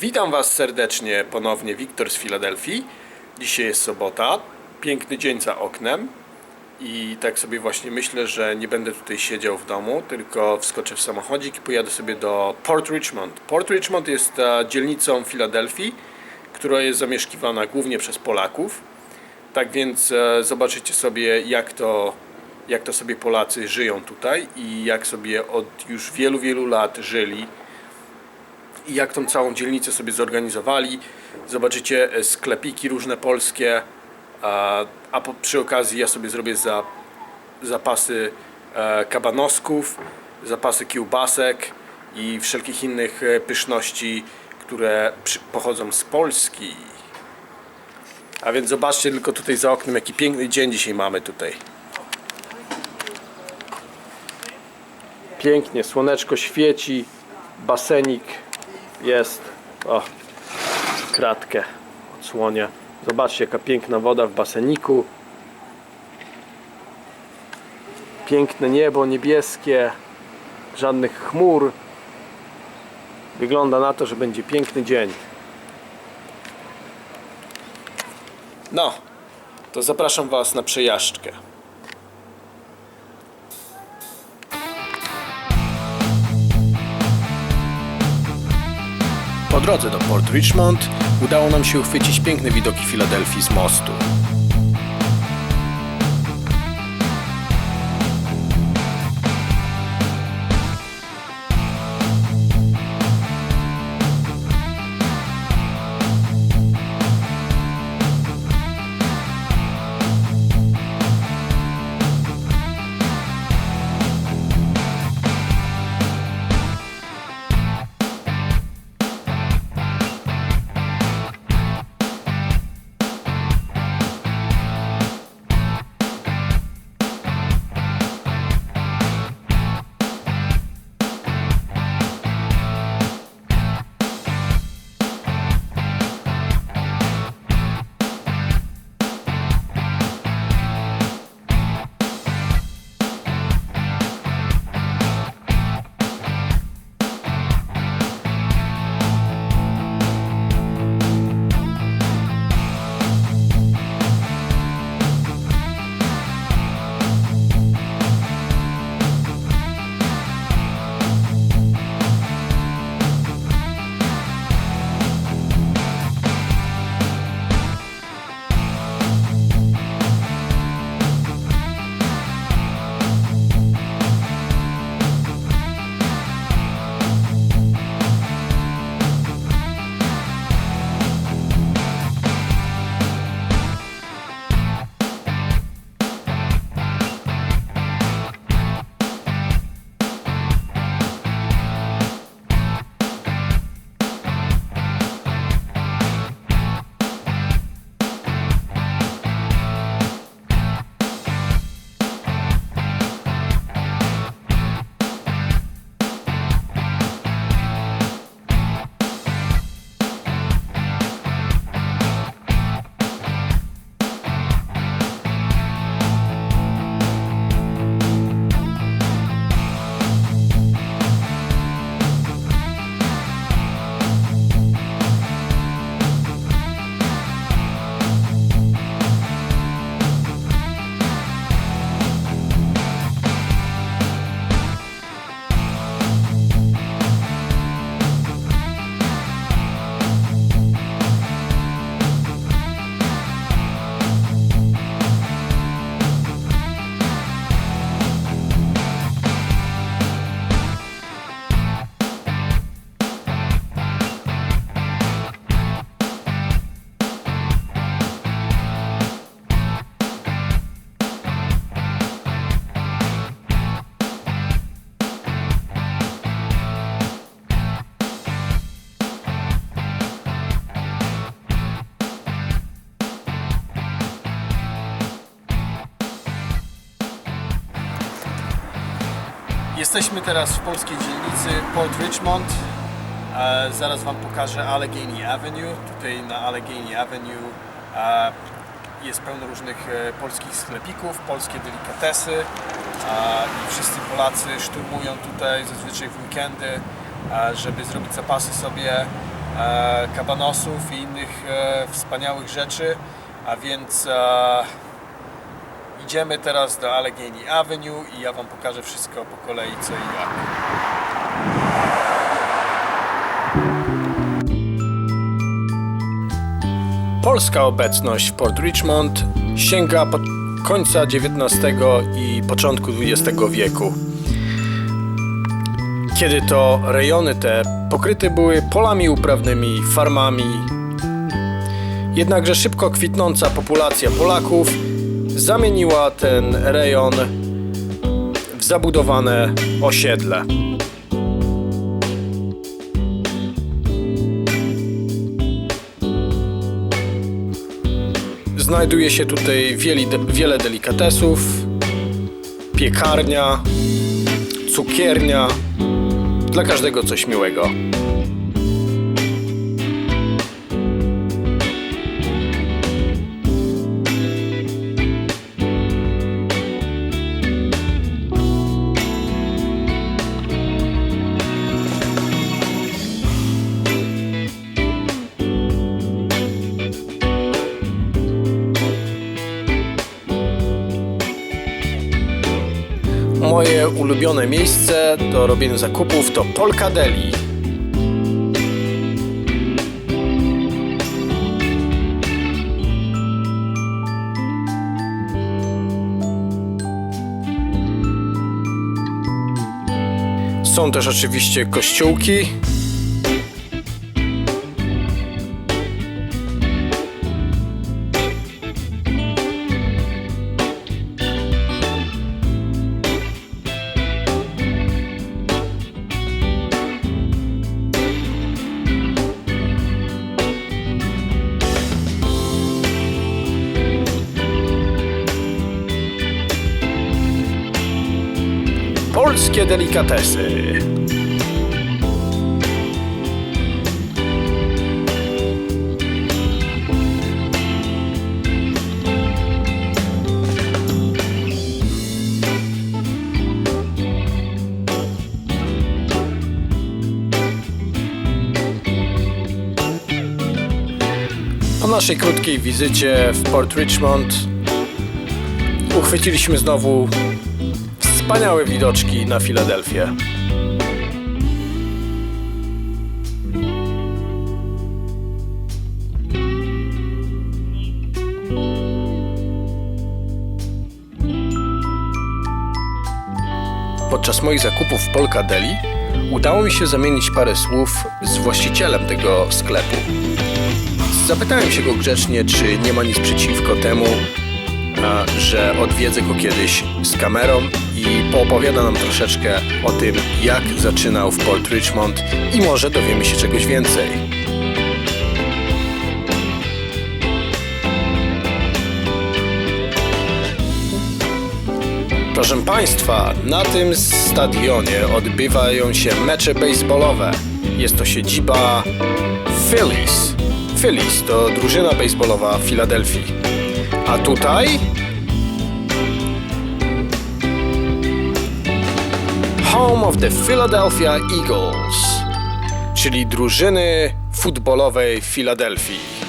Witam Was serdecznie ponownie, Wiktor z Filadelfii. Dzisiaj jest sobota, piękny dzień za oknem i tak sobie właśnie myślę, że nie będę tutaj siedział w domu, tylko wskoczę w samochodzik i pojadę sobie do Port Richmond. Port Richmond jest e, dzielnicą Filadelfii, która jest zamieszkiwana głównie przez Polaków. Tak więc e, zobaczycie sobie, jak to, jak to sobie Polacy żyją tutaj i jak sobie od już wielu, wielu lat żyli i jak tą całą dzielnicę sobie zorganizowali. Zobaczycie e, sklepiki różne polskie, a, a po, przy okazji ja sobie zrobię za, zapasy e, kabanosków, zapasy kiełbasek i wszelkich innych e, pyszności, które przy, pochodzą z Polski. A więc zobaczcie tylko tutaj za oknem, jaki piękny dzień dzisiaj mamy tutaj. Pięknie, słoneczko świeci, basenik jest. O, kratkę odsłonię. Zobaczcie, jaka piękna woda w baseniku. Piękne niebo niebieskie, żadnych chmur. Wygląda na to, że będzie piękny dzień. No, to zapraszam Was na przejażdżkę. Drodze do Port Richmond udało nam się uchwycić piękne widoki Filadelfii z mostu. Teraz w polskiej dzielnicy Port Richmond. E, zaraz Wam pokażę Allegheny Avenue. Tutaj na Allegheny Avenue e, jest pełno różnych e, polskich sklepików, polskie delikatesy. E, I wszyscy Polacy szturmują tutaj zazwyczaj w weekendy, e, żeby zrobić zapasy sobie e, kabanosów i innych e, wspaniałych rzeczy, a więc e, idziemy teraz do Allegheny Avenue i ja Wam pokażę wszystko po kolei co i jak. Polska obecność w Port Richmond sięga końca XIX i początku XX wieku. Kiedy to rejony te pokryte były polami uprawnymi, farmami. Jednakże szybko kwitnąca populacja Polaków zamieniła ten rejon w zabudowane osiedle. Znajduje się tutaj wiele delikatesów, piekarnia, cukiernia, dla każdego coś miłego. Ulubione miejsce do robienia zakupów to Polka Deli. Są też oczywiście kościółki. Polskie delikatesy. Po naszej krótkiej wizycie w Port Richmond uchwyciliśmy znowu wspaniałe widoczki na Filadelfię. Podczas moich zakupów w Polka Deli udało mi się zamienić parę słów z właścicielem tego sklepu. Zapytałem się go grzecznie, czy nie ma nic przeciwko temu, że odwiedzę go kiedyś z kamerą i poopowiada nam troszeczkę o tym, jak zaczynał w Port Richmond i może dowiemy się czegoś więcej. Proszę Państwa, na tym stadionie odbywają się mecze baseballowe. Jest to siedziba Phillies. Phillies to drużyna baseballowa Filadelfii. A tutaj Home of the Philadelphia Eagles, czyli drużyny futbolowej Filadelfii.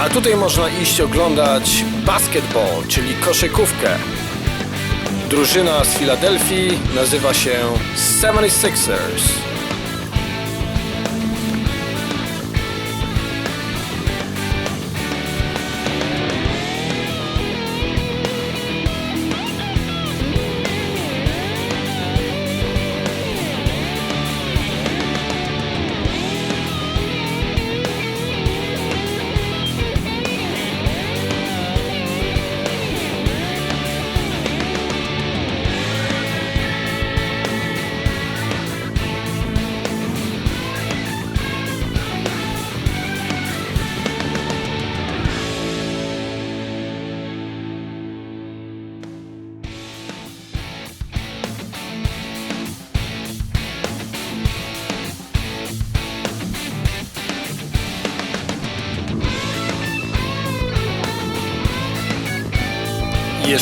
A tutaj można iść oglądać basketball, czyli koszykówkę. Drużyna z Filadelfii nazywa się 76ers.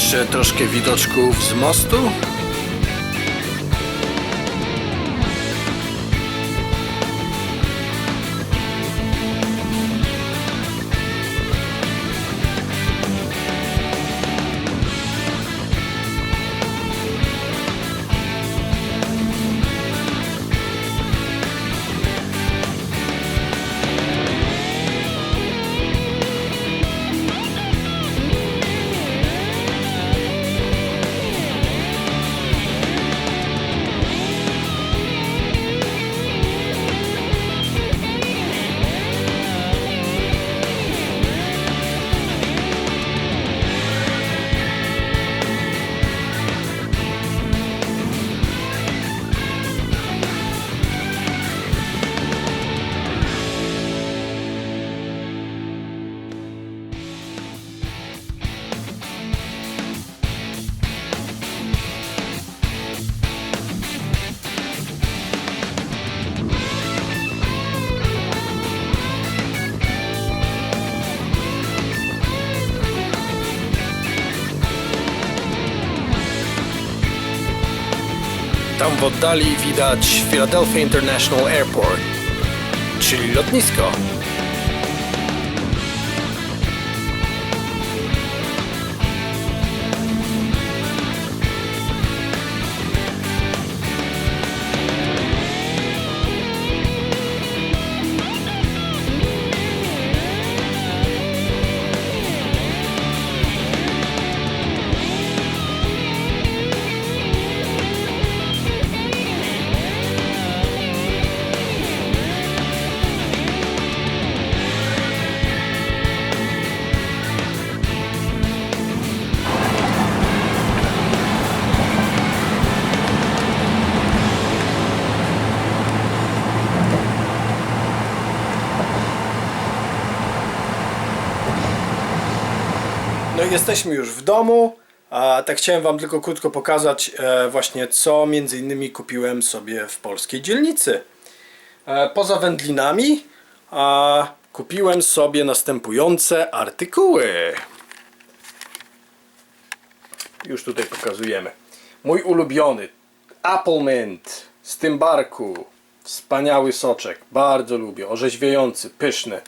Jeszcze troszkę widoczków z mostu. Tam w oddali widać Philadelphia International Airport, czyli lotnisko. No jesteśmy już w domu. A tak chciałem Wam tylko krótko pokazać e, właśnie co między innymi kupiłem sobie w polskiej dzielnicy. E, poza wędlinami a, kupiłem sobie następujące artykuły. Już tutaj pokazujemy. Mój ulubiony Apple Mint z tym barku. Wspaniały soczek. Bardzo lubię. Orzeźwiający, pyszny.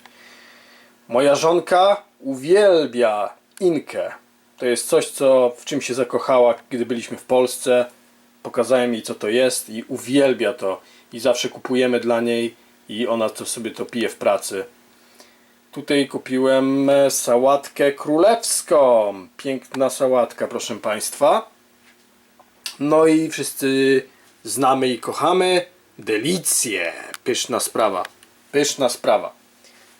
Moja żonka uwielbia inkę. To jest coś, co, w czym się zakochała, gdy byliśmy w Polsce. Pokazałem jej, co to jest i uwielbia to. I zawsze kupujemy dla niej i ona to sobie to pije w pracy. Tutaj kupiłem e, sałatkę królewską. Piękna sałatka, proszę Państwa. No i wszyscy znamy i kochamy delicje. Pyszna sprawa. Pyszna sprawa.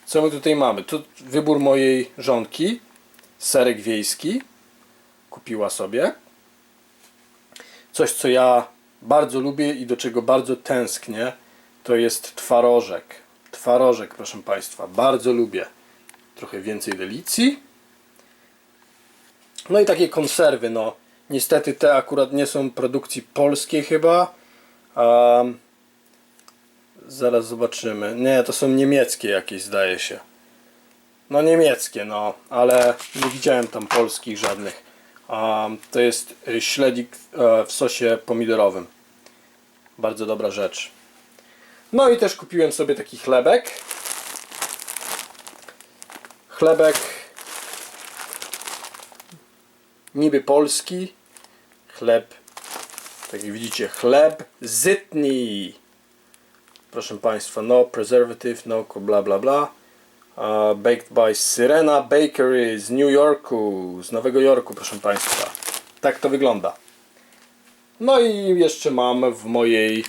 Co my tutaj mamy? Tu wybór mojej żonki. Serek wiejski. Kupiła sobie. Coś, co ja bardzo lubię i do czego bardzo tęsknię, to jest twarożek. Twarożek, proszę Państwa. Bardzo lubię. Trochę więcej delicji. No i takie konserwy, no. Niestety te akurat nie są produkcji polskiej chyba. Um, zaraz zobaczymy. Nie, to są niemieckie jakieś zdaje się. No niemieckie, no, ale nie widziałem tam polskich żadnych. Um, to jest y, śledzik e, w sosie pomidorowym. Bardzo dobra rzecz. No i też kupiłem sobie taki chlebek. Chlebek niby polski. Chleb, tak jak widzicie, chleb zytni. Proszę Państwa, no preservative, no bla bla bla. Baked by Syrena Bakery z New Yorku, z Nowego Jorku, proszę Państwa. Tak to wygląda. No i jeszcze mam w mojej,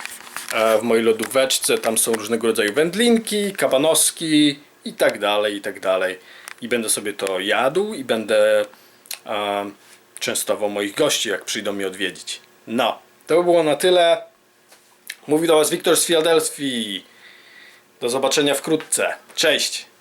e, w mojej lodóweczce, tam są różnego rodzaju wędlinki, kabanoski i tak dalej, i tak dalej. I będę sobie to jadł i będę e, częstował moich gości, jak przyjdą mnie odwiedzić. No, to by było na tyle. Mówi do Was Wiktor z Filadelfii. Do zobaczenia wkrótce. Cześć!